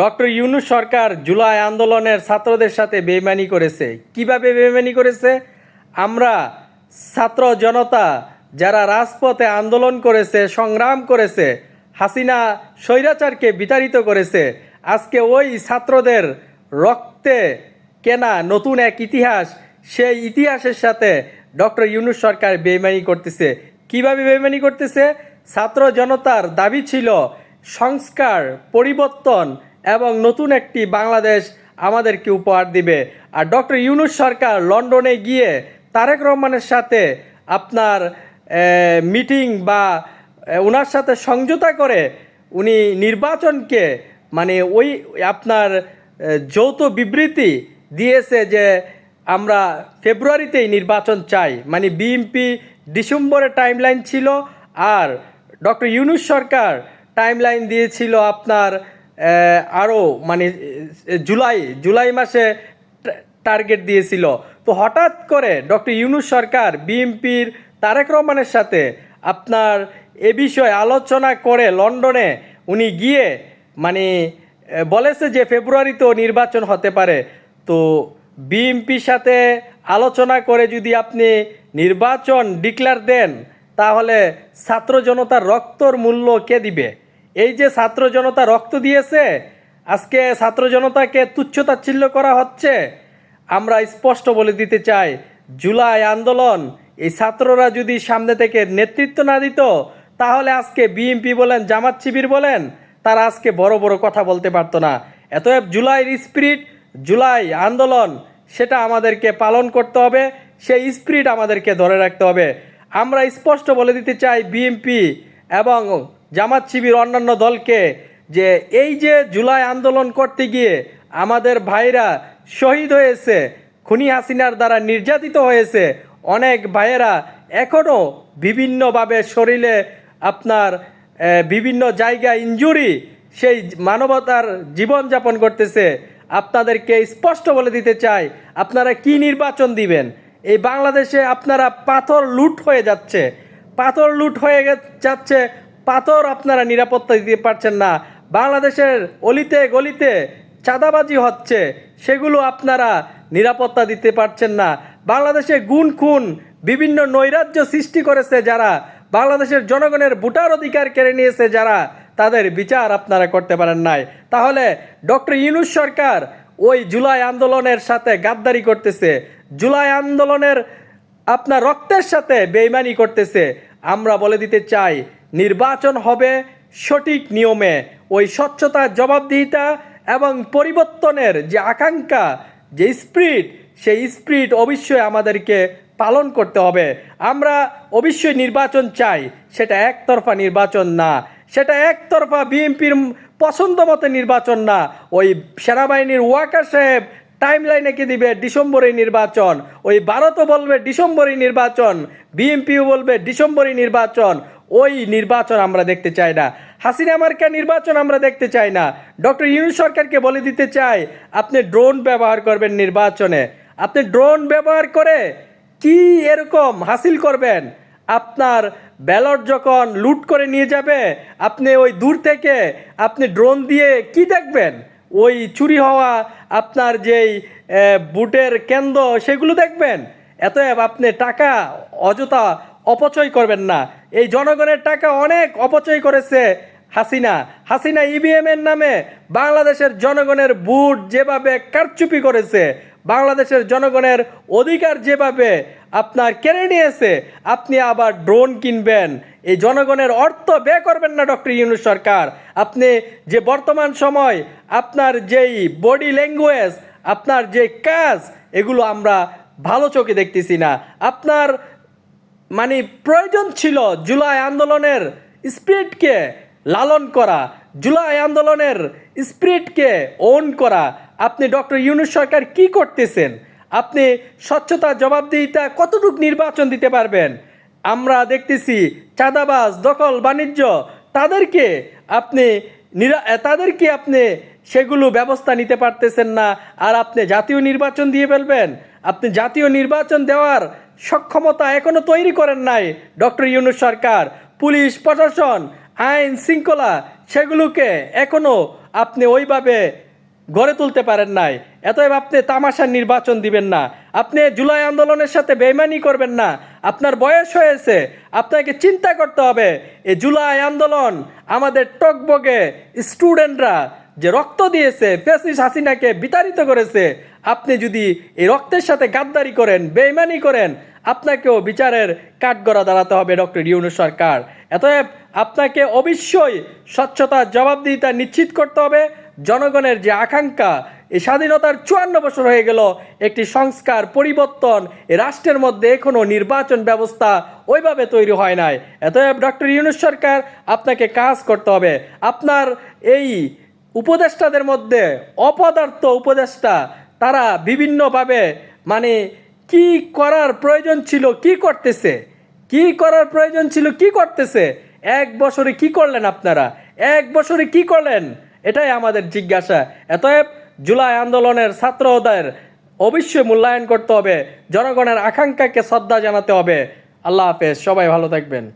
Doctor Yunus সরকার জুলাই আন্দোলনের ছাত্রদের সাথে বেইমানি করেছে। কীভাবে বেইমানি করেছে? আমরা ছাত্র জনতা যারা রাজপথে আন্দোলন করেছে, সংগ্রাম করেছে, হাসিনা স্বৈরাচারকে বিতাড়িত করেছে, আজকে ওই ছাত্রদের রক্তে কেনা নতুন এক ইতিহাস, সেই ইতিহাসের সাথে ডক্টর ইউনুস সরকার বেইমানি করতেছে। কীভাবে বেইমানি করতেছে? ছাত্র জনতার দাবি ছিল সংস্কার, পরিবর্তন এবং নতুন একটি বাংলাদেশ আমাদেরকে উপহার দিবে। আর ডক্টর ইউনুস সরকার লন্ডনে গিয়ে তারেক রহমানের সাথে আপনার মিটিং বা ওনার সাথে সমঝোতা করে উনি নির্বাচনকে মানে ওই আপনার যৌথ বিবৃতি দিয়েছে যে আমরা ফেব্রুয়ারিতেই নির্বাচন চাই। মানে বিএমপি ডিসেম্বরে টাইমলাইন ছিল আর ডক্টর ইউনুস সরকার টাইমলাইন দিয়েছিল আপনার আরও মানে জুলাই জুলাই মাসে টার্গেট দিয়েছিল। তো হঠাৎ করে ডক্টর ইউনুস সরকার, বিএনপির তারেক রহমানের সাথে আপনার এ বিষয়ে আলোচনা করে লন্ডনে উনি গিয়ে মানে বলেছে যে ফেব্রুয়ারিতেও নির্বাচন হতে পারে। তো বিএনপির সাথে আলোচনা করে যদি আপনি নির্বাচন ডিক্লার দেন, তাহলে ছাত্র জনতার রক্তর মূল্য কে দিবে? এই যে ছাত্র জনতা রক্ত দিয়েছে, আজকে ছাত্র জনতাকে তুচ্ছতাচ্ছিল্য করা হচ্ছে। আমরা স্পষ্ট বলে দিতে চাই, জুলাই আন্দোলন, এই ছাত্ররা যদি সামনে থেকে নেতৃত্ব না দিত, তাহলে আজকে বিএনপি বলেন, জামাত শিবির বলেন, তারা আজকে বড় বড় কথা বলতে পারতো না। এতএব জুলাইয়ের স্পিরিট, জুলাই আন্দোলন, সেটা আমাদেরকে পালন করতে হবে, সেই স্পিরিট আমাদেরকে ধরে রাখতে হবে। আমরা স্পষ্ট বলে দিতে চাই, বিএনপি এবং জামাত শিবির অন্যান্য দলকে যে এই যে জুলাই আন্দোলন করতে গিয়ে আমাদের ভাইরা শহীদ হয়েছে, খুনি হাসিনার দ্বারা নির্যাতিত হয়েছে, অনেক ভাইয়েরা এখনও বিভিন্নভাবে শরীরে আপনার বিভিন্ন জায়গায় ইঞ্জুরি সেই মানবতার জীবনযাপন করতেছে। আপনাদেরকে স্পষ্ট বলে দিতে চাই, আপনারা কি নির্বাচন দিবেন? এই বাংলাদেশে আপনারা পাথর লুট হয়ে যাচ্ছে, পাথর লুট হয়ে যাচ্ছে পাথর আপনারা নিরাপত্তা দিতে পারছেন না। বাংলাদেশের অলিতে গলিতে চাঁদাবাজি হচ্ছে, সেগুলো আপনারা নিরাপত্তা দিতে পারছেন না। বাংলাদেশে গুণ খুন বিভিন্ন নৈরাজ্য সৃষ্টি করেছে যারা, বাংলাদেশের জনগণের ভোটার অধিকার কেড়ে নিয়েছে যারা, তাদের বিচার আপনারা করতে পারেন নাই। তাহলে ডক্টর ইউনুস সরকার ওই জুলাই আন্দোলনের সাথে গাদ্দারি করতেছে, জুলাই আন্দোলনের আপনার রক্তের সাথে বেইমানি করতেছে। আমরা বলে দিতে চাই নির্বাচন হবে সঠিক নিয়মে। ওই স্বচ্ছতা, জবাবদিহিতা এবং পরিবর্তনের যে আকাঙ্ক্ষা, যে স্পিরিট, সেই স্পিরিট অবশ্যই আমাদেরকে পালন করতে হবে। আমরা অবশ্যই নির্বাচন চাই। সেটা একতরফা নির্বাচন না। সেটা একতরফা বিএনপির পছন্দ মতো নির্বাচন না। ওই সেনাবাহিনীর ওয়াকার সাহেব টাইম লাইনে কি দিবে ডিসেম্বরে নির্বাচন। ওই ভারতও বলবে ডিসেম্বরে নির্বাচন। বিএনপিও বলবে ডিসেম্বরে নির্বাচন। ওই নির্বাচন আমরা দেখতে চাই না। হাসিনা মার্কা নির্বাচন আমরা দেখতে চাই না। ডক্টর ইউনুস সরকারকে বলে দিতে চাই, আপনি ড্রোন ব্যবহার করবেন নির্বাচনে। আপনি ড্রোন ব্যবহার করে কি এরকম হাসিল করবেন? আপনার ব্যালট যখন লুট করে নিয়ে যাবে, আপনি ওই দূর থেকে আপনি ড্রোন দিয়ে কি দেখবেন? ওই চুরি হওয়া আপনার যেই বুটের কেন্দ্র, সেগুলো দেখবেন? এতএব আপনি টাকা, অযথা অপচয় করবেন না। এই জনগণের টাকা অনেক অপচয় করেছে হাসিনা। হাসিনা ইভিএম এর নামে বাংলাদেশের জনগণের বুট যেভাবে কারচুপি করেছে, বাংলাদেশের জনগণের অধিকার যেভাবে আপনার কেড়ে নিয়েছে, আপনি আবার ড্রোন কিনবেন। এই জনগণের অর্থ ব্যয় করবেন না, ডক্টর ইউনুস সরকার। আপনি যে বর্তমান সময় আপনার যেই বডি ল্যাঙ্গুয়েজ, আপনার যে কাজ, এগুলো আমরা ভালো চোখে দেখতেছি না। আপনার মানে প্রয়োজন ছিল জুলাই আন্দোলনের স্পিরিটকে লালন করা, জুলাই আন্দোলনের স্পিরিটকে ওন করা। আপনি ডক্টর ইউনুস সরকার কি করতেছেন? আপনি স্বচ্ছতা, জবাবদিহিতা কতটুকু নির্বাচন দিতে পারবেন? আমরা দেখতেছি চাঁদাবাজ, দখল, বাণিজ্য, তাদেরকে আপনি তাদেরকে আপনি সেগুলো ব্যবস্থা নিতে পারতেছেন না। আর আপনি জাতীয় নির্বাচন দিয়ে ফেলবেন। আপনি জাতীয় নির্বাচন দেওয়ার সক্ষমতা এখনও তৈরি করেন নাই ডক্টর ইউনুস সরকার। পুলিশ, প্রশাসন, আইন শৃঙ্খলা সেগুলোকে এখনও আপনি ওইভাবে গড়ে তুলতে পারেন নাই। এতএব আপনি তামাশার নির্বাচন দিবেন না। আপনি জুলাই আন্দোলনের সাথে বেইমানি করবেন না। আপনার বয়স হয়েছে। আপনাকে চিন্তা করতে হবে এই জুলাই আন্দোলন আমাদের টকবগে স্টুডেন্টরা যে রক্ত দিয়েছে, ফেসিস হাসিনাকে বিতাড়িত করেছে, আপনি যদি এই রক্তের সাথে গাদ্দারি করেন, বেইমানি করেন, আপনাকেও বিচারের কাঠগড়া দাঁড়াতে হবে ডক্টর ইউনুস সরকার। এতএব আপনাকে অবশ্যই স্বচ্ছতার জবাবদিহিতা নিশ্চিত করতে হবে। জনগণের যে আকাঙ্ক্ষা, এই স্বাধীনতার চুয়ান্ন বছর হয়ে গেল, একটি সংস্কার, পরিবর্তন রাষ্ট্রের মধ্যে এখনও নির্বাচন ব্যবস্থা ওইভাবে তৈরি হয় নাই। এতএব ডক্টর ইউনুস সরকার, আপনাকে কাজ করতে হবে। আপনার এই উপদেষ্টাদের মধ্যে অপদার্থ উপদেষ্টা, তারা বিভিন্নভাবে মানে কি করার প্রয়োজন ছিল, কি করতেছে? কি করার প্রয়োজন ছিল, কি করতেছে? এক বছরে কি করলেন আপনারা? এক বছরে কি করলেন? এটাই আমাদের জিজ্ঞাসা। এতএব জুলাই আন্দোলনের ছাত্রদের অবশ্যই মূল্যায়ন করতে হবে, জনগণের আকাঙ্ক্ষাকে শ্রদ্ধা জানাতে হবে। আল্লাহ হাফেজ, সবাই ভালো থাকবেন।